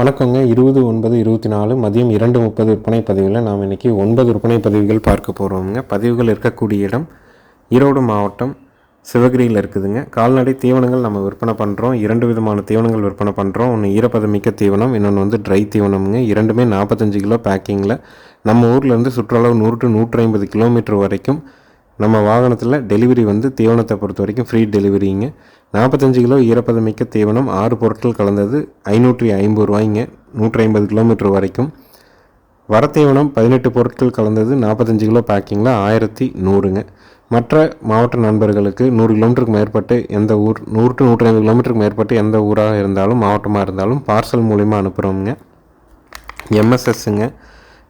வணக்கங்க. இருபது ஒன்பது இருபத்தி நாலு மதியம் இரண்டு முப்பது விற்பனை பதிவில் நாம் இன்றைக்கி ஒன்பது விற்பனை பதிவுகள் பார்க்க போகிறோங்க பதிவுகள் இருக்கக்கூடிய இடம் ஈரோடு மாவட்டம் சிவகிரியில் இருக்குதுங்க. கால்நடை தீவனங்கள் நம்ம விற்பனை பண்ணுறோம் இரண்டு விதமான தீவனங்கள் விற்பனை பண்ணுறோம் ஒன்று ஈரப்பதமிக்க தீவனம் இன்னொன்று வந்து ட்ரை தீவனம்ங்க. இரண்டுமே நாற்பத்தஞ்சு கிலோ பேக்கிங்கில் நம்ம ஊர்லேருந்து சுற்றளவு நூறு டு நூற்றி ஐம்பது கிலோமீட்டர் வரைக்கும் நம்ம வாகனத்தில் டெலிவரி வந்து தீவனத்தை பொறுத்த வரைக்கும் ஃப்ரீ டெலிவரிங்க நாற்பத்தஞ்சு கிலோ ஈரப்பதமிக்க தீவனம் ஆறு பொருட்கள் கலந்தது ஐநூற்றி ஐம்பது ரூபாய்ங்க நூற்றி ஐம்பது கிலோமீட்டர் வரைக்கும். வரத்தீவனம் பதினெட்டு பொருட்கள் கலந்தது நாற்பத்தஞ்சு கிலோ பேக்கிங்கில் ஆயிரத்தி நூறுங்க. மற்ற மாவட்ட நண்பர்களுக்கு நூறு கிலோமீட்டருக்கு மேற்பட்டு எந்த ஊர் நூறு டு நூற்றி ஐம்பது கிலோமீட்டருக்கு மேற்பட்டு எந்த ஊராக இருந்தாலும் மாவட்டமாக இருந்தாலும் பார்சல் மூலிமா அனுப்புகிறோங்க எம்எஸ்எஸ்ஸுங்க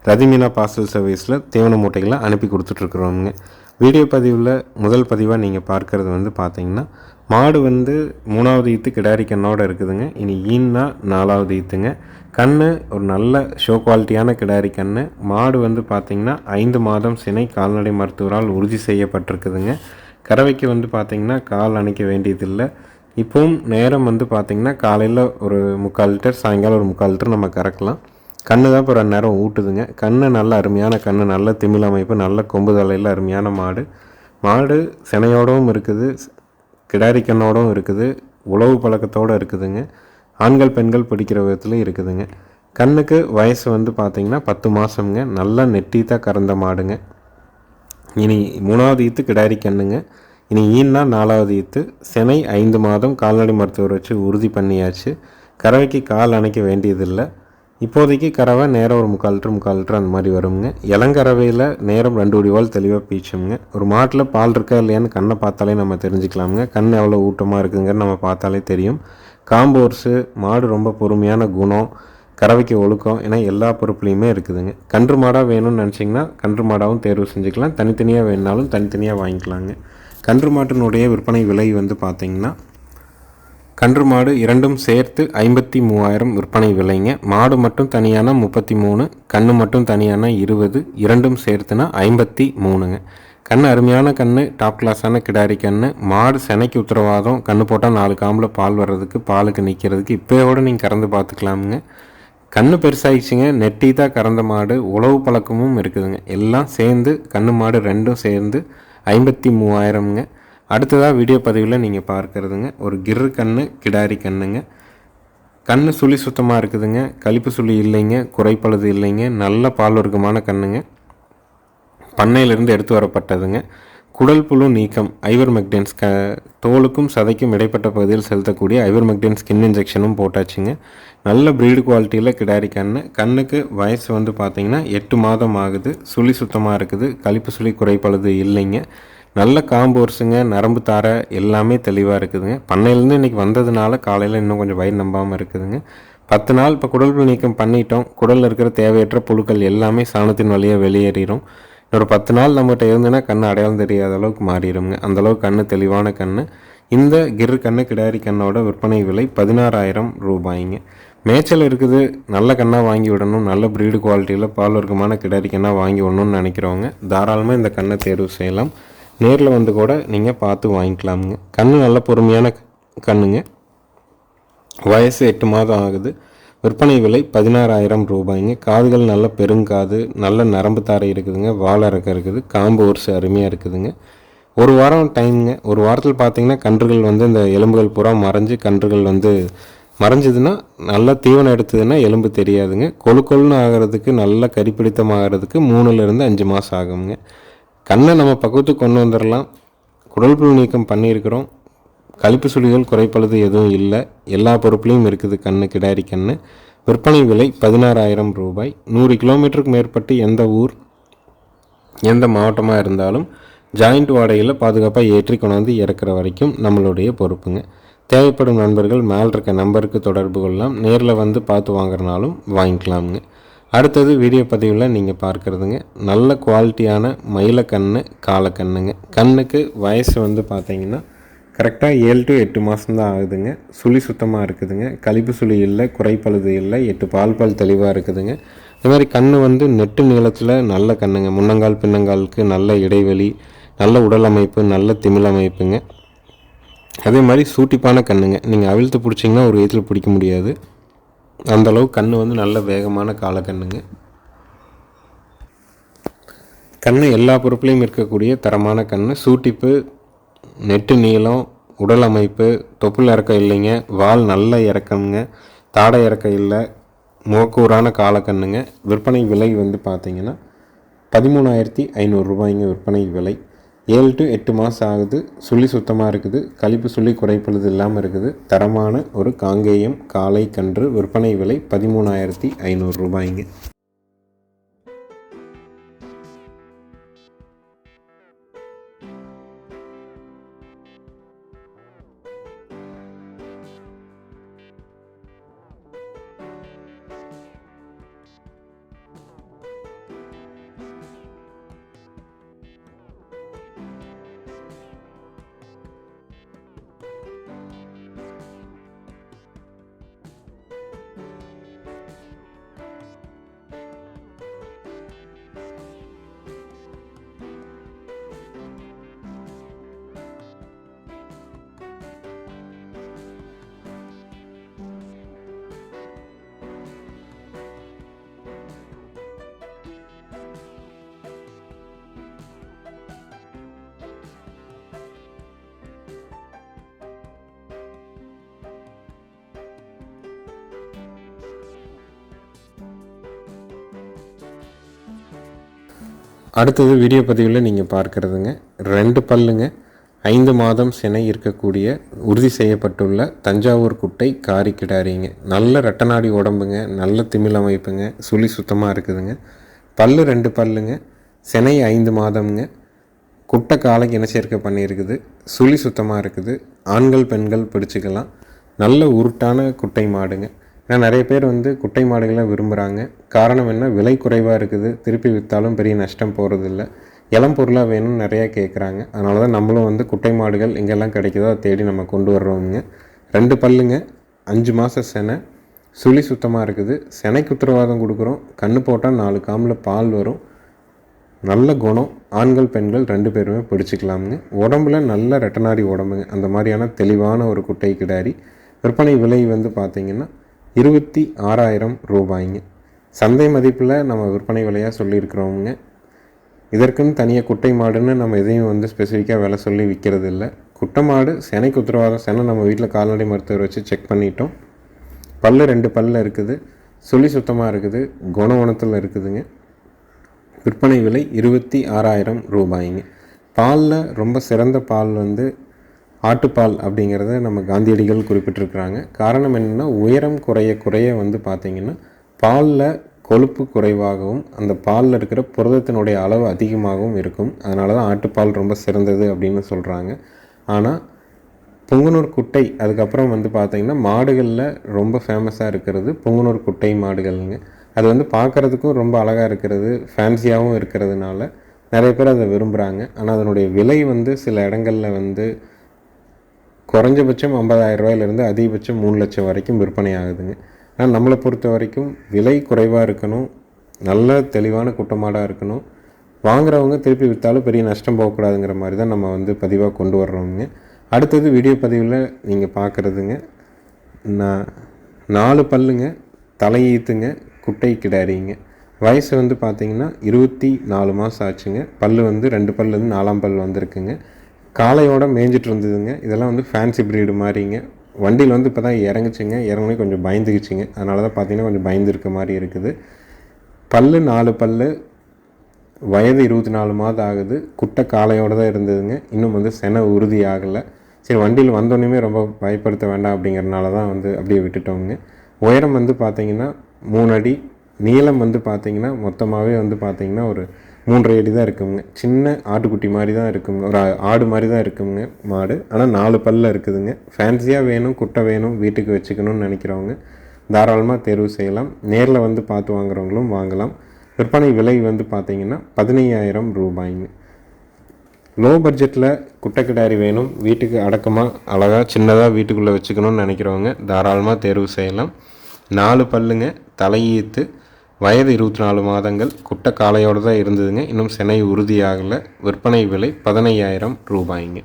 ரதிமீனா பார்சல் சர்வீஸில் தீவன மூட்டைகளை அனுப்பி கொடுத்துட்ருக்குறோங்க வீடியோ பதிவில் முதல் பதிவாக நீங்கள் பார்க்குறது வந்து பார்த்தீங்கன்னா மாடு வந்து மூணாவது ஈத்து கிடாரி கண்ணோடு இருக்குதுங்க. இனி ஈன்னா நாலாவது ஈத்துங்க. கண் ஒரு நல்ல ஷோ குவாலிட்டியான கிடாரி கண் மாடு வந்து பார்த்திங்கன்னா ஐந்து மாதம் சினை கால்நடை மருத்துவரால் உறுதி செய்யப்பட்டிருக்குதுங்க. கறவைக்கு வந்து பார்த்திங்கன்னா கால் அணைக்க வேண்டியதில்லை. இப்போவும் நேரம் வந்து பார்த்திங்கன்னா காலையில் ஒரு முக்கால் லிட்டர் சாயங்காலம் ஒரு முக்கால் லிட்டர் நம்ம கறக்கலாம். கண்ணு தான் இப்போ ரெண்டு நேரம் ஊட்டுதுங்க. கண்ணு நல்ல அருமையான கண்ணு நல்ல திமிழ் அமைப்பு நல்ல கொம்பு தலையில் அருமையான மாடு. மாடு சினையோடவும் இருக்குது. கிடாரிக்கண்ணோடும் இருக்குது உழவு பழக்கத்தோடு இருக்குதுங்க. ஆண்கள் பெண்கள் பிடிக்கிற விதத்தில் இருக்குதுங்க. கண்ணுக்கு வயசு வந்து பார்த்திங்கன்னா பத்து மாதம்ங்க நல்லா நெட்டித்தான் கறந்த மாடுங்க. இனி மூணாவது ஈத்து கிடாரி கண்ணுங்க இனி ஈன்னா நாலாவது ஈத்து. செனை ஐந்து மாதம் கால்நடை மருத்துவர் வச்சு உறுதி பண்ணியாச்சு. கறவைக்கு கால் அணைக்க வேண்டியதில்லை. இப்போதைக்கு கறவை நேரம் ஒரு முக்கால் லிட்டர் முக்கால் லிட்டர் அந்த மாதிரி வருங்க இளங்கறவையில் நேரம் ரெண்டு வடிவால் தெளிவாக பீச்சுங்க ஒரு மாட்டில் பால் இருக்கா இல்லையான்னு கண்ணை பார்த்தாலே நம்ம தெரிஞ்சுக்கலாமுங்க. கண் எவ்வளோ ஊட்டமாக இருக்குங்கன்னு நம்ம பார்த்தாலே தெரியும். காம்போர்ஸு மாடு ரொம்ப பொறுமையான குணம் கறவைக்கு ஒழுக்கம் ஏன்னா எல்லா பொறுப்புலையுமே இருக்குதுங்க. கன்று மாடாக வேணும்னு நினச்சிங்கன்னா கன்று மாடாகவும் தேர்வு செஞ்சுக்கலாம். தனித்தனியாக வேணுனாலும் தனித்தனியாக வாங்கிக்கலாங்க. கன்று மாட்டினுடைய விற்பனை விலை வந்து பார்த்திங்கன்னா கன்று மாடு இரண்டும் சேர்த்து ஐம்பத்தி மூவாயிரம் விற்பனை விலைங்க. மாடு மட்டும் தனியான முப்பத்தி மூணு கன்று மட்டும் தனியான இருபது இரண்டும் சேர்த்துனா ஐம்பத்தி மூணுங்க. கண் அருமையான கண் டாப் கிளாஸான கிடாரி கண் மாடு செனைக்கு உத்தரவாதம் கண்ணு போட்டால் நாலு காம்பில் பால் வர்றதுக்கு பாலுக்கு நிற்கிறதுக்கு இப்போயோடு நீங்கள் கறந்து பார்த்துக்கலாமுங்க கண்ணு பெருசாகிடுச்சிங்க நெட்டி தான் கறந்த மாடு உழவு பழக்கமும் இருக்குதுங்க. எல்லாம் சேர்ந்து கண்ணு மாடு ரெண்டும் சேர்ந்து ஐம்பத்தி மூவாயிரம்ங்க. அடுத்ததாக வீடியோ பதிவில் நீங்கள் பார்க்குறதுங்க. ஒரு கிர்ரு கண்ணு கிடாரி கண்ணுங்க. கண் சுழி சுத்தமாக இருக்குதுங்க. கழிப்பு சுழி இல்லைங்க. குறைப்பழுது இல்லைங்க. நல்ல பால் வர்க்கமான கண்ணுங்க. பண்ணையிலிருந்து எடுத்து வரப்பட்டதுங்க. குடல் புழு நீக்கம் ஐவர் மெக்டென்ஸ் க தோலுக்கும் சதைக்கும் இடைப்பட்ட பகுதியில் செலுத்தக்கூடிய ஐவர் மெக்டென் ஸ்கின் இன்ஜெக்ஷனும் போட்டாச்சுங்க. நல்ல ப்ரீடு குவாலிட்டியில் கிடாரி கண் கண்ணுக்கு வயசு வந்து பார்த்திங்கன்னா எட்டு மாதம் ஆகுது. சுழி சுத்தமாக இருக்குது. கழிப்பு சுழி குறைப்பழுது இல்லைங்க. நல்ல காம்போர்ஸுங்க நரம்பு தார எல்லாமே தெளிவாக இருக்குதுங்க. பண்ணையிலேருந்து இன்றைக்கி வந்ததுனால காலையில் இன்னும் கொஞ்சம் வயிறு நம்பாமல் இருக்குதுங்க. பத்து நாள் இப்போ குடல் புழு நீக்கம் பண்ணிட்டோம். குடலில் இருக்கிற தேவையற்ற புழுக்கள் எல்லாமே சாணத்தின் வழியாக வெளியேறிடும் இன்னொரு பத்து நாள் நம்மகிட்ட இருந்துன்னா கண் அடையாளம் தெரியாத அளவுக்கு மாறிடுங்க அந்தளவுக்கு கண் தெளிவான கண் இந்த கிரு கண்ணு கிடாரி கண்ணோட விற்பனை விலை பதினாறாயிரம் ரூபாய்ங்க. மேய்ச்சல் இருக்குது. நல்ல கண்ணாக வாங்கி விடணும். நல்ல ப்ரீடு குவாலிட்டியில் பால் வர்க்கமான கிடாரி கண்ணாக வாங்கி விடணும்னு நினைக்கிறவங்க தாராளமாக இந்த கண்ணை தேர்வு செய்யலாம். நேரில் வந்து கூட நீங்கள் பார்த்து வாங்கிக்கலாமுங்க. கண் நல்ல பொறுமையான கண்ணுங்க. வயசு எட்டு மாதம் ஆகுது. விற்பனை விலை பதினாறாயிரம் ரூபாய்ங்க. காதுகள் நல்ல பெருங்காது நல்ல நரம்பு தாரை இருக்குதுங்க வாழை இறக்க இருக்குது காம்பு ஒருசு அருமையாக இருக்குதுங்க. ஒரு வாரம் டைமுங்க. ஒரு வாரத்தில் பார்த்தீங்கன்னா கன்றுகள் வந்து இந்த எலும்புகள் பூரா மறைஞ்சு கன்றுகள் வந்து மறைஞ்சதுன்னா நல்லா தீவனம் எடுத்ததுன்னா எலும்பு தெரியாதுங்க. கொழு கொழுன்னு ஆகிறதுக்கு நல்ல கறிப்பிடித்தமாகிறதுக்கு மூணுலேருந்து அஞ்சு மாதம் ஆகுங்க கண்ணை நம்ம பக்குவத்துக்கு கொண்டு வந்துடலாம். குடல் புழு நீக்கம் பண்ணியிருக்கிறோம். கழிப்பு சுழிகள் குறைப்பழுது எதுவும் இல்லை. எல்லா பொருட்களையும் இருக்குது கண்ணு கிடாரி கண்ணு. விற்பனை விலை பதினாறாயிரம் ரூபாய். நூறு கிலோமீட்டருக்கு மேற்பட்டு எந்த ஊர் எந்த மாவட்டமாக இருந்தாலும் ஜாயிண்ட் வாடகையில் பாதுகாப்பாக ஏற்றி கொண்டாந்து இறக்குற வரைக்கும் நம்மளுடைய பொறுப்புங்க. தேவைப்படும் நண்பர்கள் மேல் இருக்க நம்பருக்கு தொடர்பு கொள்ளலாம். நேரில் வந்து பார்த்து வாங்குறனாலும் வாங்கிக்கலாமுங்க. அடுத்தது வீடியோ பதிவில் நீங்கள் பார்க்குறதுங்க. நல்ல குவாலிட்டியான மயிலக்கண்ணு காலக்கண்ணுங்க. கண்ணுக்கு வயசு வந்து பார்த்தீங்கன்னா கரெக்டாக ஏழு டு எட்டு மாதம் தான் ஆகுதுங்க. சுழி சுத்தமாக இருக்குதுங்க. கழிப்பு சுழி இல்லை குறைப்பழுது இல்லை எட்டு பால் பால் தெளிவாக இருக்குதுங்க. இந்த மாதிரி கண் வந்து நெட்டு நீளத்தில் நல்ல கண்ணுங்க. முன்னங்கால் பின்னங்காலுக்கு நல்ல இடைவெளி நல்ல உடல் அமைப்பு நல்ல திமிழ் அமைப்புங்க. அதே மாதிரி சூட்டிப்பான கண்ணுங்க. நீங்கள் அவிழ்த்து பிடிச்சிங்கன்னா ஒரு விதத்தில் பிடிக்க முடியாது. அந்தளவு கண் வந்து நல்ல வேகமான காலக்கண்ணுங்க கண் எல்லா பொறுப்புலையும் இருக்கக்கூடிய தரமான கண் சூட்டிப்பு நெட்டு நீளம் உடல் அமைப்பு தொப்புள் இறக்கம் இல்லைங்க. வால் நல்ல இறக்கமுங்க. தாடை இறக்கம் இல்லை. முகக்கூறான காலக்கண்ணுங்க விற்பனை விலை வந்து பார்த்தீங்கன்னா பதிமூணாயிரத்தி ஐநூறுரூபாய்ங்க விற்பனை விலை. ஏழு டு எட்டு மாதம் ஆகுது. சுழி சுத்தமாக இருக்குது. கழிப்பு சுழி குறைப்பழுது இல்லாமல் இருக்குது. தரமான ஒரு காங்கேயம் காலை கன்று விற்பனை விலை பதிமூணாயிரத்தி ஐநூறு அடுத்தது வீடியோ பதிவில் நீங்கள் பார்க்குறதுங்க. ரெண்டு பல்லுங்க. ஐந்து மாதம் சினை இருக்கக்கூடிய உறுதி செய்யப்பட்டுள்ள தஞ்சாவூர் குட்டை காரி கிடாரிங்க. நல்ல ரெட்டநாடி உடம்புங்க நல்ல திமிழ் அமைப்புங்க சுழி சுத்தமாக இருக்குதுங்க. பல்லு ரெண்டு பல்லுங்க. சினை ஐந்து மாதம்ங்க. குட்டை காலைக்கு இனச்சேர்க்கை பண்ணியிருக்குது. சுழி சுத்தமாக இருக்குது. ஆண்கள் பெண்கள் பிடிச்சிக்கலாம். நல்ல உருட்டான குட்டை மாடுங்க. ஆனால் நிறைய பேர் வந்து குட்டை மாடுகளை விரும்புகிறாங்க காரணம் என்ன? விலை குறைவாக இருக்குது. திருப்பி விற்றாலும் பெரிய நஷ்டம் போகிறதில்ல இளம் பொருளாக வேணும்னு நிறையா கேட்குறாங்க அதனால தான் நம்மளும் வந்து குட்டை மாடுகள் எங்கெல்லாம் கிடைக்குதோ அதை தேடி நம்ம கொண்டு வர்றோமுங்க. ரெண்டு பல்லுங்க அஞ்சு மாத செனை. சுழி சுத்தமாக இருக்குது. செனைக்கு உத்தரவாதம் கொடுக்குறோம். கண்ணு போட்டால் நாலு காமில் பால் வரும். நல்ல குணம். ஆண்கள் பெண்கள் ரெண்டு பேருமே பிடிச்சிக்கலாமுங்க. உடம்புல நல்ல ரெட்டனாரி உடம்புங்க. அந்த மாதிரியான தெளிவான ஒரு குட்டை கிடாரி. விற்பனை விலை வந்து பார்த்திங்கன்னா இருபத்தி ஆறாயிரம் ரூபாய்ங்க. சந்தை மதிப்பில் நம்ம விற்பனை விலையாக சொல்லியிருக்கிறோமுங்க இதற்குன்னு தனியாக குட்டை மாடுன்னு நம்ம எதையும் வந்து ஸ்பெசிஃபிக்காக விலை சொல்லி விற்கிறது இல்லை குட்டை மாடு செனைக்கு உத்தரவாதம் செனை நம்ம வீட்டில் கால்நடை மருத்துவர் வச்சு செக் பண்ணிட்டோம். பல்லு ரெண்டு பல்ல இருக்குது. சுழி சுத்தமாக இருக்குது. குணகுணத்தில் இருக்குதுங்க. விற்பனை விலை இருபத்தி ஆறாயிரம் ரூபாய்ங்க. பாலில் ரொம்ப சிறந்த பால் வந்து ஆட்டுப்பால் அப்படிங்கிறத நம்ம காந்தியடிகள் குறிப்பிட்டிருக்கிறாங்க. காரணம் என்னென்னா உயரம் குறைய குறைய வந்து பார்த்திங்கன்னா பாலில் கொழுப்பு குறைவாகவும் அந்த பாலில் இருக்கிற புரதத்தினுடைய அளவு அதிகமாகவும் இருக்கும். அதனால தான் ஆட்டுப்பால் ரொம்ப சிறந்தது அப்படின்னு சொல்கிறாங்க ஆனால் பொங்கனூர் குட்டை அதுக்கப்புறம் வந்து பார்த்திங்கன்னா மாடுகளில் ரொம்ப ஃபேமஸாக இருக்கிறது பொங்கனூர் குட்டை மாடுகள்ங்க. அது வந்து பார்க்குறதுக்கும் ரொம்ப அழகாக இருக்கிறது ஃபேன்சியாகவும் இருக்கிறதுனால நிறைய பேர் அதை விரும்புகிறாங்க ஆனால் அதனுடைய விலை வந்து சில இடங்களில் வந்து குறைஞ்சபட்சம் ஐம்பதாயிரம் ரூபாயிலேருந்து அதிகபட்சம் மூணு லட்சம் வரைக்கும் விற்பனை ஆகுதுங்க. ஆனால் நம்மளை பொறுத்த வரைக்கும் விலை குறைவாக இருக்கணும். நல்ல தெளிவான குட்டமாடாக இருக்கணும். வாங்குறவங்க திருப்பி விற்றாலும் பெரிய நஷ்டம் போகக்கூடாதுங்கிற மாதிரி தான் நம்ம வந்து பதிவாக கொண்டு வர்றோங்க அடுத்தது வீடியோ பதிவில் நீங்கள் பார்க்குறதுங்க நான் நாலு பல்லுங்க தலையீத்துங்க குட்டை கிடாரிங்க. வயசு வந்து பார்த்திங்கன்னா இருபத்தி நாலு மாதம் ஆச்சுங்க. பல் வந்து ரெண்டு பல் வந்து நாலாம் பல் வந்திருக்குங்க. காலையோட மேய்ஞ்சிட்டு இருந்ததுங்க. இதெல்லாம் வந்து ஃபேன்சி ப்ரீடு மாதிரிங்க. வண்டியில் வந்து இப்போ தான் இறங்குச்சிங்க. இறங்குனே கொஞ்சம் பயந்துக்கிச்சிங்க. அதனால தான் பார்த்தீங்கன்னா கொஞ்சம் பயந்து இருக்க மாதிரி இருக்குது. பல் நாலு பல் வயது இருபத்தி நாலு மாதம் ஆகுது. குட்டை காலையோடு தான் இருந்ததுங்க. இன்னும் வந்து சென உறுதி ஆகலை. சரி வண்டியில் வந்தோடனே ரொம்ப பயப்படுத்த வேண்டாம் அப்படிங்கிறனால தான் வந்து அப்படியே விட்டுட்டோங்க உயரம் வந்து பார்த்திங்கன்னா மூணு அடி. நீளம் வந்து பார்த்திங்கன்னா மொத்தமாகவே வந்து பார்த்திங்கன்னா ஒரு மூன்றரை அடி தான் இருக்குங்க. சின்ன ஆட்டுக்குட்டி மாதிரி தான் இருக்குங்க. ஒரு ஆடு மாதிரி தான் இருக்குங்க மாடு. ஆனால் நாலு பல்ல இருக்குதுங்க. ஃபேன்சியாக வேணும் குட்டை வேணும் வீட்டுக்கு வச்சுக்கணும்னு நினைக்கிறவங்க தாராளமாக தேர்வு செய்யலாம். நேரில் வந்து பார்த்து வாங்குறவங்களும் வாங்கலாம். விற்பனை விலை வந்து பார்த்திங்கன்னா பதினையாயிரம் ரூபாய்ங்க. லோ பட்ஜெட்டில் குட்டை கிடாரி வேணும் வீட்டுக்கு அடக்கமாக அழகாக சின்னதாக வீட்டுக்குள்ளே வச்சுக்கணும்னு நினைக்கிறவங்க தாராளமாக தேர்வு செய்யலாம். நாலு பல்லுங்க தலையீத்து வயது இருபத்தி நாலு மாதங்கள் குட்டை காலையோடு தான் இருந்ததுங்க. இன்னும் சென்னை உறுதியாகலை. விற்பனை விலை பதினையாயிரம் ரூபாய்ங்க.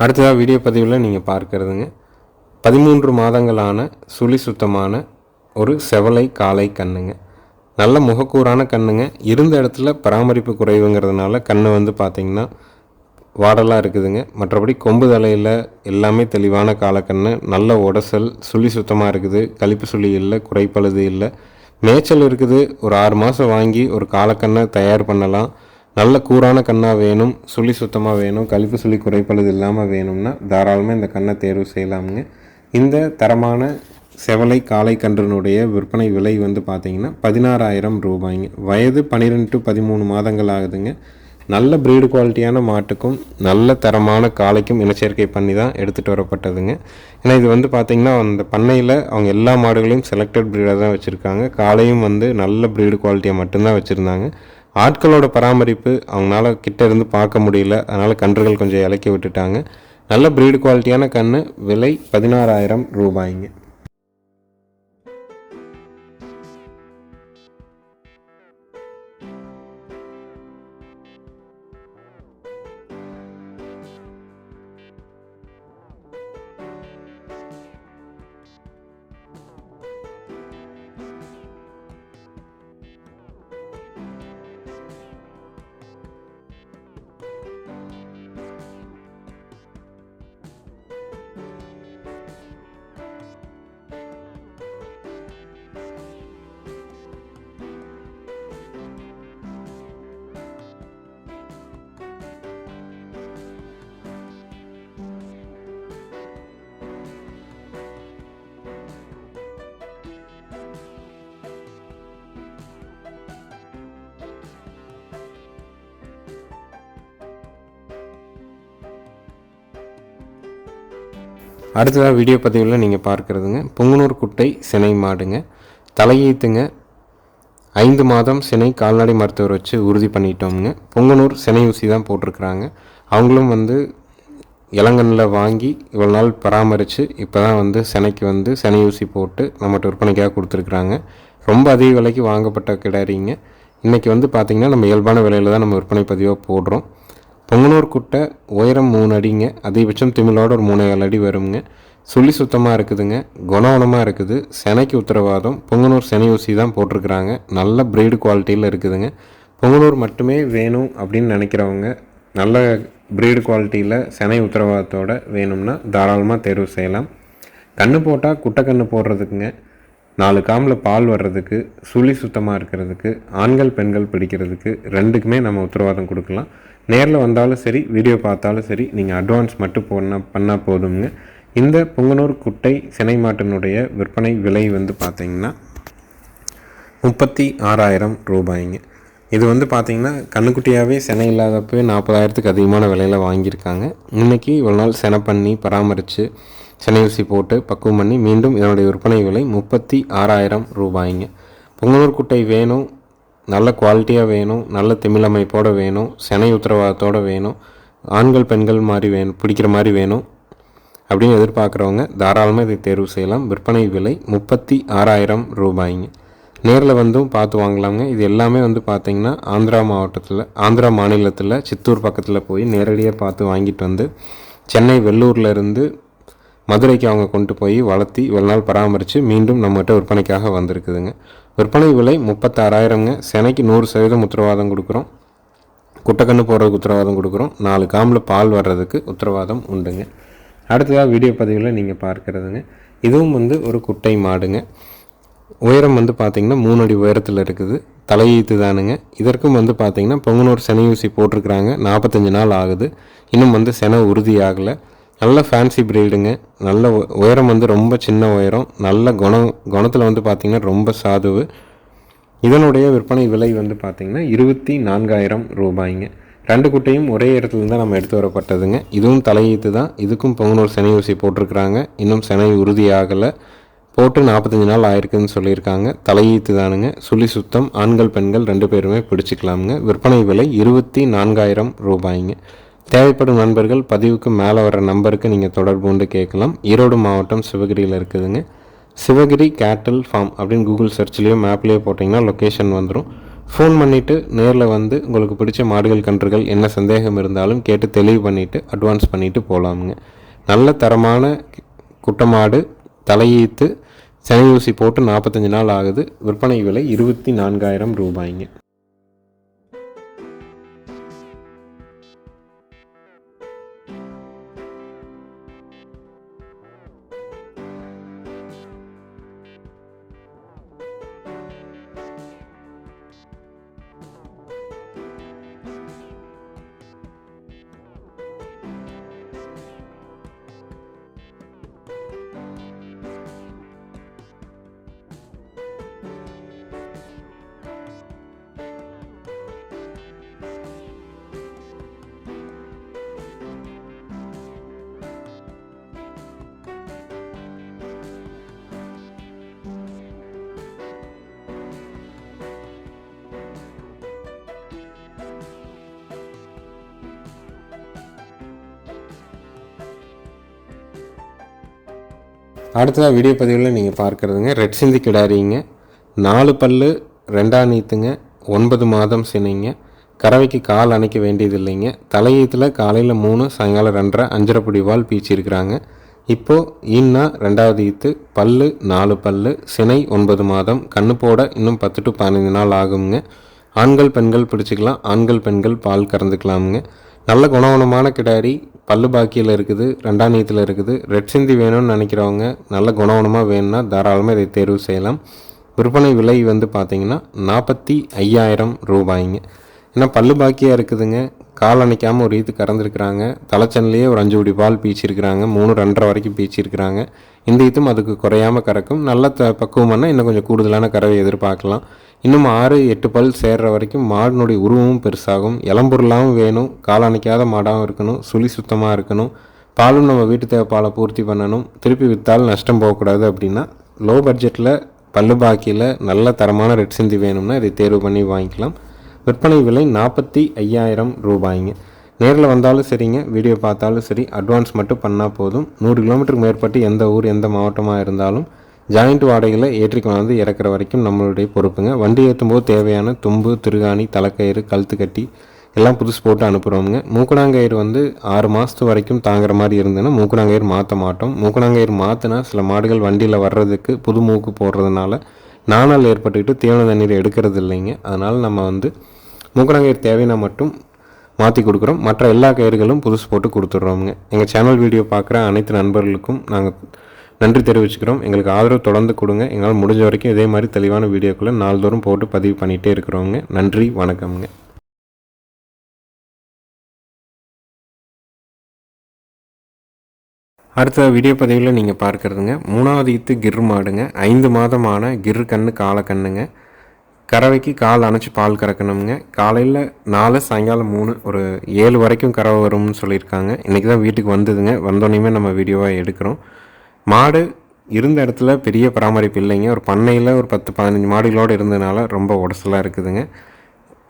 அடுத்ததாக வீடியோ பதிவில் நீங்கள் பார்க்கறதுங்க. பதிமூன்று மாதங்களான சுழி சுத்தமான ஒரு செவலை காலை கண்ணுங்க. நல்ல முகக்கூறான கண்ணுங்க. இருந்த இடத்துல பராமரிப்பு குறைவுங்கிறதுனால கண்ணு வந்து பார்த்திங்கன்னா வாடலாக இருக்குதுங்க. மற்றபடி கொம்பு தலையில் எல்லாமே தெளிவான காலக்கண்ணு நல்ல உடசல் சுழி சுத்தமாக இருக்குது. கழிப்பு சுழி இல்லை குறைப்பழுது இல்லை. மேய்ச்சல் இருக்குது. ஒரு ஆறு மாதம் வாங்கி ஒரு காலக்கண்ணை தயார் பண்ணலாம். நல்ல கூரான கண்ணாக வேணும் சுழி சுத்தமாக வேணும் கழிப்பு சுழி குறைப்பழுது இல்லாமல் வேணும்னா தாராளமாக இந்த கண்ணை தேர்வு செய்யலாமுங்க. இந்த தரமான செவலை காளை கன்றினுடைய விற்பனை விலை வந்து பார்த்திங்கன்னா பதினாறாயிரம் ரூபாய்ங்க. வயது பன்னிரெண்டு டு பதிமூணு மாதங்கள் ஆகுதுங்க. நல்ல ப்ரீடு குவாலிட்டியான மாட்டுக்கும் நல்ல தரமான காளைக்கும் இனச்சேர்க்கை பண்ணி தான் எடுத்துகிட்டு வரப்பட்டதுங்க. ஏன்னா இது வந்து பார்த்திங்கன்னா அந்த பண்ணையில் அவங்க எல்லா மாடுகளையும் செலக்டட் ப்ரீடாக தான் வச்சுருக்காங்க. காளையும் வந்து நல்ல ப்ரீடு குவாலிட்டியாக மட்டும்தான் வச்சுருந்தாங்க. ஆட்களோட பராமரிப்பு அவங்களால கிட்ட இருந்து பார்க்க முடியல. அதனால் கன்றுகள் கொஞ்சம் இலக்கி விட்டுட்டாங்க. நல்ல ப்ரீடு குவாலிட்டியான கன்று விலை பதினாறாயிரம் ரூபாய்ங்க. அடுத்ததாக வீடியோ பதிவில் நீங்கள் பார்க்குறதுங்க. பொங்கனூர் குட்டை சினை மாடுங்க. தலையீத்துங்க ஐந்து மாதம் சினை கால்நடை மருத்துவர் வச்சு உறுதி பண்ணிட்டோம்ங்க. பொங்கனூர் சினை ஊசி தான் போட்டிருக்கிறாங்க. அவங்களும் வந்து இளங்கன்னில் வாங்கி இவ்வளோ நாள் பராமரித்து இப்போ தான் வந்து சினைக்கு வந்து சினை ஊசி போட்டு நம்மகிட்ட விற்பனைக்காக கொடுத்துருக்குறாங்க. ரொம்ப அதிக விலைக்கு வாங்கப்பட்ட கிடாரிங்க. இன்றைக்கி வந்து பார்த்திங்கன்னா நம்ம இயல்பான விலையில் தான் நம்ம விற்பனை பதிவாக போடுறோம். பொங்கனூர் குட்டை உயரம் மூணு அடிங்க அதிகபட்சம் திமிழோட ஒரு மூணு ஏழு அடி வருங்க. சுழி சுத்தமாக இருக்குதுங்க குணவனமாக இருக்குது. செனைக்கு உத்தரவாதம் பொங்கனூர் செனை ஊசி தான் போட்டிருக்கிறாங்க. நல்ல பிரீடு குவாலிட்டியில் இருக்குதுங்க. பொங்கனூர் மட்டுமே வேணும் அப்படின்னு நினைக்கிறவங்க நல்ல பிரீடு குவாலிட்டியில் செனை உத்தரவாதத்தோட வேணும்னா தாராளமாக தேர்வு செய்யலாம். கன்று போட்டால் குட்டை கன்று போடுறதுக்குங்க. நாலு காமில் பால் வர்றதுக்கு சுழி சுத்தமாக இருக்கிறதுக்கு ஆண்கள் பெண்கள் பிடிக்கிறதுக்கு ரெண்டுக்குமே நம்ம உத்தரவாதம் கொடுக்கலாம். நேரில் வந்தாலும் சரி வீடியோ பார்த்தாலும் சரி நீங்கள் அட்வான்ஸ் மட்டும் போன பண்ணால் போதுங்க இந்த புங்கனூர் குட்டை சினை மாட்டினுடைய விற்பனை விலை வந்து பார்த்திங்கன்னா முப்பத்தி ஆறாயிரம் ரூபாய்ங்க. இது வந்து பார்த்திங்கன்னா கண்ணுக்குட்டியாகவே செனை இல்லாதப்போ நாற்பதாயிரத்துக்கு அதிகமான விலையில் வாங்கியிருக்காங்க. இன்றைக்கி இவ்வளோ நாள் செனை பண்ணி பராமரித்து செனை ஊசி போட்டு பக்குவம் பண்ணி மீண்டும் இதனுடைய விற்பனை விலை முப்பத்தி ஆறாயிரம் ரூபாய்ங்க. பொங்கலூர் குட்டை வேணும் நல்ல குவாலிட்டியாக வேணும் நல்ல தமிழமைப்போடு வேணும் செனை உத்தரவாதத்தோடு வேணும் ஆண்கள் பெண்கள் மாதிரி வேணும் பிடிக்கிற மாதிரி வேணும் அப்படின்னு எதிர்பார்க்குறவங்க தாராளமாக இதை தேர்வு செய்யலாம். விற்பனை விலை முப்பத்தி ஆறாயிரம் ரூபாய்ங்க. நேரில் வந்தும் பார்த்து வாங்கலாங்க இது எல்லாமே வந்து பார்த்திங்கன்னா ஆந்திரா மாவட்டத்தில் ஆந்திரா மாநிலத்தில் சித்தூர் பக்கத்தில் போய் நேரடியாக பார்த்து வாங்கிட்டு வந்து சென்னை வெள்ளூரில் இருந்து மதுரைக்கு அவங்க கொண்டு போய் வளர்த்தி இவ்வளோ நாள் பராமரித்து மீண்டும் நம்மகிட்ட விற்பனைக்காக வந்திருக்குதுங்க. விற்பனை விலை முப்பத்தாறாயிரம்ங்க. செனைக்கு நூறு சதவீதம் உத்தரவாதம் கொடுக்குறோம். குட்டைக்கண்ணு போடுறதுக்கு உத்தரவாதம் கொடுக்குறோம். நாலு காமில் பால் வர்றதுக்கு உத்தரவாதம் உண்டுங்க. அடுத்ததாக வீடியோ பதிவில் நீங்கள் பார்க்குறதுங்க. இதுவும் வந்து ஒரு குட்டை மாடுங்க. உயரம் வந்து பார்த்திங்கன்னா மூணு அடி உயரத்தில் இருக்குது. தலையீத்து தானுங்க இதற்கும் வந்து பார்த்திங்கன்னா பொங்கனூர் செனை ஊசி போட்டிருக்கிறாங்க. நாற்பத்தஞ்சு நாள் ஆகுது. இன்னும் வந்து செனை உறுதி ஆகலை. நல்ல ஃபேன்சி ப்ரீடுங்க நல்ல உயரம் வந்து ரொம்ப சின்ன உயரம். நல்ல குணம் குணத்தில் வந்து பார்த்திங்கன்னா ரொம்ப சாதுவு. இதனுடைய விற்பனை விலை வந்து பார்த்திங்கன்னா இருபத்தி நான்காயிரம் ரூபாய்ங்க. ரெண்டு குட்டையும் ஒரே இடத்துல தான் நம்ம எடுத்து வரப்பட்டதுங்க. இதுவும் தலையீத்து தான். இதுக்கும் பொங்கனூர் செனை ஊசி போட்டிருக்கிறாங்க. இன்னும் செனை உறுதியாகலை போட்டு நாற்பத்தஞ்சு நாள் ஆயிருக்குன்னு சொல்லியிருக்காங்க. தலையீத்து தானுங்க. சுழி சுத்தம் ஆண்கள் பெண்கள் ரெண்டு பேருமே பிடிச்சிக்கலாமுங்க. விற்பனை விலை இருபத்தி நான்காயிரம் ரூபாய்ங்க. தேவைப்படும் நண்பர்கள் பதிவுக்கு மேலே வர நம்பருக்கு நீங்கள் தொடர்பு கொண்டு கேட்கலாம். ஈரோடு மாவட்டம் சிவகிரியில் இருக்குதுங்க. சிவகிரி கேட்டல் ஃபார்ம் அப்படின்னு கூகுள் சர்ச்லேயோ மேப்லேயோ போட்டிங்கன்னா லொக்கேஷன் வந்துடும் ஃபோன் பண்ணிவிட்டு நேரில் வந்து உங்களுக்கு பிடிச்ச மாடுகள் கன்றுகள் என்ன சந்தேகம் இருந்தாலும் கேட்டு தெளிவு பண்ணிவிட்டு அட்வான்ஸ் பண்ணிவிட்டு போகலாமுங்க நல்ல தரமான குட்டமாடு தலையீத்து சனி ஊசி போட்டு நாற்பத்தஞ்சு நாள் ஆகுது. விற்பனை விலை இருபத்தி நான்காயிரம் ரூபாய்ங்க. அடுத்ததாக வீடியோ பதிவில் நீங்கள் பார்க்குறதுங்க. ரெட் சிந்தி கிடாரிங்க. நாலு பல்லு ரெண்டாம் நீத்துங்க. ஒன்பது மாதம் சினைங்க. கறவைக்கு கால் அணைக்க வேண்டியது இல்லைங்க தலையீத்தில் காலையில் மூணு சாயங்காலம் ரெண்டரை அஞ்சரை பிடி வால் பீச்சிருக்கிறாங்க இப்போது ஈன்னா ரெண்டாவது ஈத்து பல்லு நாலு பல்லு சினை ஒன்பது மாதம் கண்ணு போட இன்னும் பத்து டு பதினைந்து நாள் ஆகுங்க ஆண்கள் பெண்கள் பிடிச்சிக்கலாம். ஆண்கள் பெண்கள் பால் கறந்துக்கலாமுங்க. நல்ல குணவனமான கிடாரி பல்லு பாக்கியில் இருக்குது ரெண்டாம் நீத்தில் இருக்குது. ரெட் சிந்தி வேணும்னு நினைக்கிறவங்க நல்ல குணவனமாக வேணும்னா தாராளமாக இதை தேர்வு செய்யலாம். விற்பனை விலை வந்து பார்த்திங்கன்னா நாற்பத்தி ஐயாயிரம் ரூபாய்ங்க. ஏன்னா பல்லு பாக்கியாக இருக்குதுங்க. கால் அணைக்காமல் ஒரு ஈத்து கறந்துருக்குறாங்க. தலைச்சன்லேயே ஒரு அஞ்சு குடி பால் பீச்சிருக்கிறாங்க. மூணு ரெண்டரை வரைக்கும் பீச்சிருக்கிறாங்க. இந்த ஈத்தும் அதுக்கு குறையாமல் கறக்கும். நல்ல த பக்குவம்னா இன்னும் கொஞ்சம் கூடுதலான கறவை எதிர்பார்க்கலாம். இன்னும் ஆறு எட்டு பல் சேர்ற வரைக்கும் மாடினுடைய உருவமும் பெருசாகும். இளம்பொருளாகவும் வேணும். கால் அணைக்காத மாடாகவும் இருக்கணும். சுழி சுத்தமாக இருக்கணும். பாலும் நம்ம வீட்டு தேவை பாலை பூர்த்தி பண்ணணும். திருப்பி விற்றால் நஷ்டம் போகக்கூடாது அப்படின்னா லோ பட்ஜெட்டில் பல்லு பாக்கியில் நல்ல தரமான ரெட் சிந்தி வேணும்னா இதை தேர்வு பண்ணி வாங்கிக்கலாம். விற்பனை விலை நாற்பத்தி ஐயாயிரம் ரூபாய்ங்க. நேரில் வந்தாலும் சரிங்க. வீடியோ பார்த்தாலும் சரி. அட்வான்ஸ் மட்டும் பண்ணால் போதும். நூறு கிலோமீட்டருக்கு மேற்பட்டு எந்த ஊர் எந்த மாவட்டமாக இருந்தாலும் ஜாயிண்ட் வாடகையில் ஏற்றி கொண்டாந்து இறக்குற வரைக்கும் நம்மளுடைய பொறுப்புங்க. வண்டி ஏற்றும்போது தேவையான தும்பு திருகாணி தலைக்கயிறு கழுத்து கட்டி எல்லாம் புதுசு போட்டு அனுப்புகிறோமுங்க மூக்கணாங்கயிறு வந்து ஆறு மாதத்து வரைக்கும் தாங்குற மாதிரி இருந்ததுன்னா மூக்கணாங்கயிறு மாற்ற மாட்டோம். மூக்கணாங்கயிறு மாற்றினா சில மாடுகள் வண்டியில் வர்றதுக்கு புது மூக்கு போடுறதுனால நாணல் ஏற்பட்டுக்கிட்டு தீவன தண்ணீர் எடுக்கிறது இல்லைங்க. அதனால் நம்ம வந்து மூக்கணாங்கயிறு தேவைன்னா மட்டும் மாற்றி கொடுக்குறோம். மற்ற எல்லா கயிறுகளும் புதுசு போட்டு கொடுத்துட்றோமுங்க. எங்கள் சேனல் வீடியோ பார்க்குற அனைத்து நண்பர்களுக்கும் நாங்கள் நன்றி தெரிவிச்சுக்கிறோம். எங்களுக்கு ஆதரவு தொடர்ந்து கொடுங்க. எங்களால் முடிஞ்ச வரைக்கும் இதே மாதிரி தெளிவான வீடியோக்களை நாள்தோறும் போட்டு பதிவு பண்ணிகிட்டே இருக்கிறோங்க நன்றி வணக்கம்ங்க. அடுத்த வீடியோ பதிவில் நீங்கள் பார்க்குறதுங்க. மூணாவது ஈத்து கிர் மாடுங்க. ஐந்து மாதமான கிர் கண்ணு கால கண்ணுங்க. கறவைக்கு கால் அணைச்சி பால் கறக்கணுங்க காலையில் நாலு சாயங்காலம் மூணு ஒரு ஏழு வரைக்கும் கறவை வரும்னு சொல்லியிருக்காங்க. இன்றைக்கி தான் வீட்டுக்கு வந்ததுங்க. வந்தோடனே நம்ம வீடியோவாக எடுக்கிறோம். மாடு இருந்த இடத்துல பெரிய பராமரிப்பு இல்லைங்க. ஒரு பண்ணையில் ஒரு பத்து பதினஞ்சு மாடுகளோடு இருந்ததுனால ரொம்ப உடசலாக இருக்குதுங்க.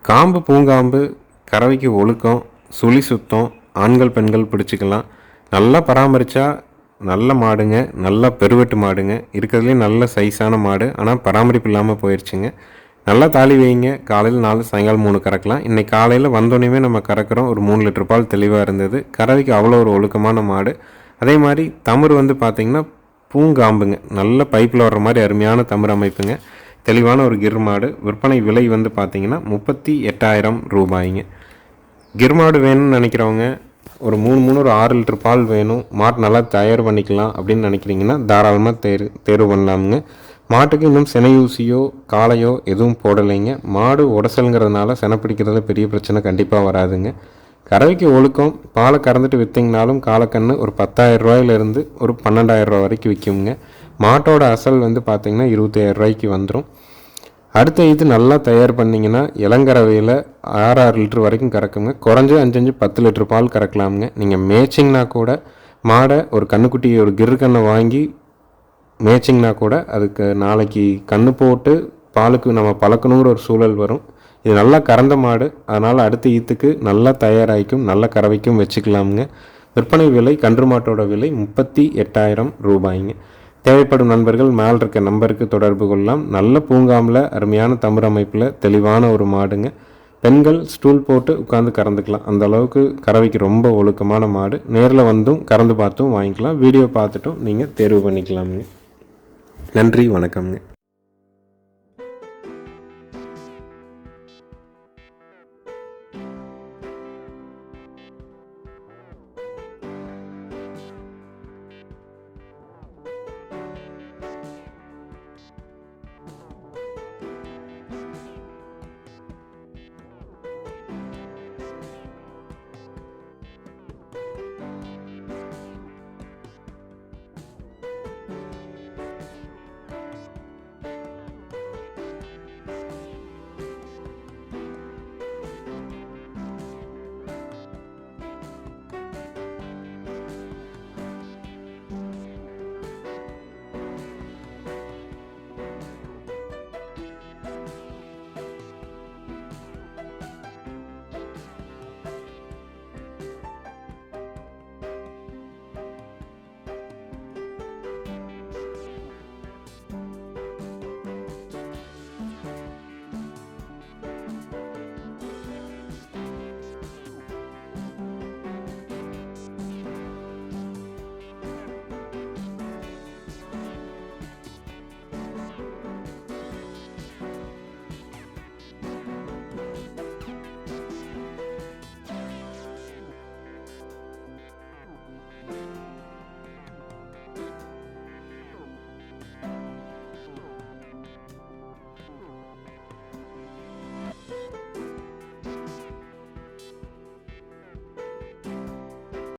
காம்பு பூங்காம்பு கறவைக்கு ஒழுக்கம் சுழி சுத்தம் ஆண்கள் பெண்கள் பிடிச்சிக்கலாம். நல்லா பராமரித்தா நல்ல மாடுங்க நல்லா பெருவெட்டு மாடுங்க. இருக்கிறதுலேயும் நல்ல சைஸான மாடு ஆனால் பராமரிப்பு இல்லாமல் போயிடுச்சுங்க நல்லா தாலி வைங்க. காலையில் நாலு சாயங்காலம் மூணு கறக்கலாம். இன்றைக்கி காலையில் வந்தோடனே நம்ம கறக்கிறோம். ஒரு மூணு லிட்டர் பால் தெளிவாக இருந்தது. கறவைக்கு அவ்வளோ ஒரு ஒழுக்கமான மாடு. அதே மாதிரி தமிழ் வந்து பார்த்திங்கன்னா பூங்காம்புங்க. நல்ல பைப்பில் வர்ற மாதிரி அருமையான தமிழ் அமைப்புங்க. தெளிவான ஒரு கிர் மாடு விற்பனை விலை வந்து பார்த்திங்கன்னா முப்பத்தி எட்டாயிரம் ரூபாய்ங்க. கிர் மாடு வேணும்னு நினைக்கிறவங்க ஒரு மூணு மூணு ஒரு ஆறு லிட்டர் பால் வேணும். மாட்டு நல்லா தயார் பண்ணிக்கலாம் அப்படின்னு நினைக்கிறீங்கன்னா தாராளமாக தேர்வு தேர்வு பண்ணலாமுங்க. மாட்டுக்கு இன்னும் செனையூசியோ காளையோ எதுவும் போடலைங்க. மாடு உடசலுங்கிறதுனால செனை பிடிக்கிறதுல பெரிய பிரச்சனை கண்டிப்பாக வராதுங்க. கறவைக்கு ஒழுக்கம் பாலை கறந்துட்டு விற்றிங்கனாலும் காலக்கன்று ஒரு பத்தாயிரம் ரூபாயிலிருந்து ஒரு பன்னெண்டாயிரம் ரூபா வரைக்கும் விற்குங்க மாட்டோட அசல் வந்து பார்த்திங்கன்னா இருபத்தாயிரம் ரூபாய்க்கு வந்துடும் அடுத்த இது நல்லா தயார் பண்ணிங்கன்னா இளங்கறவையில் ஆறு ஆறு லிட்டர் வரைக்கும் கறக்குங்க. குறைஞ்சு அஞ்சு அஞ்சு பத்து லிட்டர் பால் கறக்கலாமுங்க. நீங்கள் மேய்ச்சிங்கன்னா கூட மாடை ஒரு கண்ணுக்குட்டியை ஒரு கிரு கண்ணை வாங்கி மேய்ச்சிங்கன்னா கூட அதுக்கு நாளைக்கு கண்ணு போட்டு பாலுக்கு நம்ம பழக்கணுங்கிற ஒரு சூழல் வரும். இது நல்லா கறந்த மாடு. அதனால் அடுத்த ஈத்துக்கு நல்லா தயாராகிக்கும் நல்ல கறவைக்கும் வச்சுக்கலாமுங்க. விற்பனை விலை கன்று மாட்டோட விலை முப்பத்தி எட்டாயிரம் ரூபாய்ங்க. தேவைப்படும் நண்பர்கள் மேல் இருக்க நம்பருக்கு தொடர்பு கொள்ளலாம். நல்ல பூங்காமில் அருமையான தமிழ் அமைப்பில் தெளிவான ஒரு மாடுங்க. பெண்கள் ஸ்டூல் போட்டு உட்காந்து கறந்துக்கலாம். அந்த அளவுக்கு கறவைக்கு ரொம்ப ஒழுக்கமான மாடு. நேரில் வந்தும் கறந்து பார்த்தும் வாங்கிக்கலாம். வீடியோ பார்த்துட்டும் நீங்கள் தேர்வு பண்ணிக்கலாமுங்க. நன்றி வணக்கம்ங்க.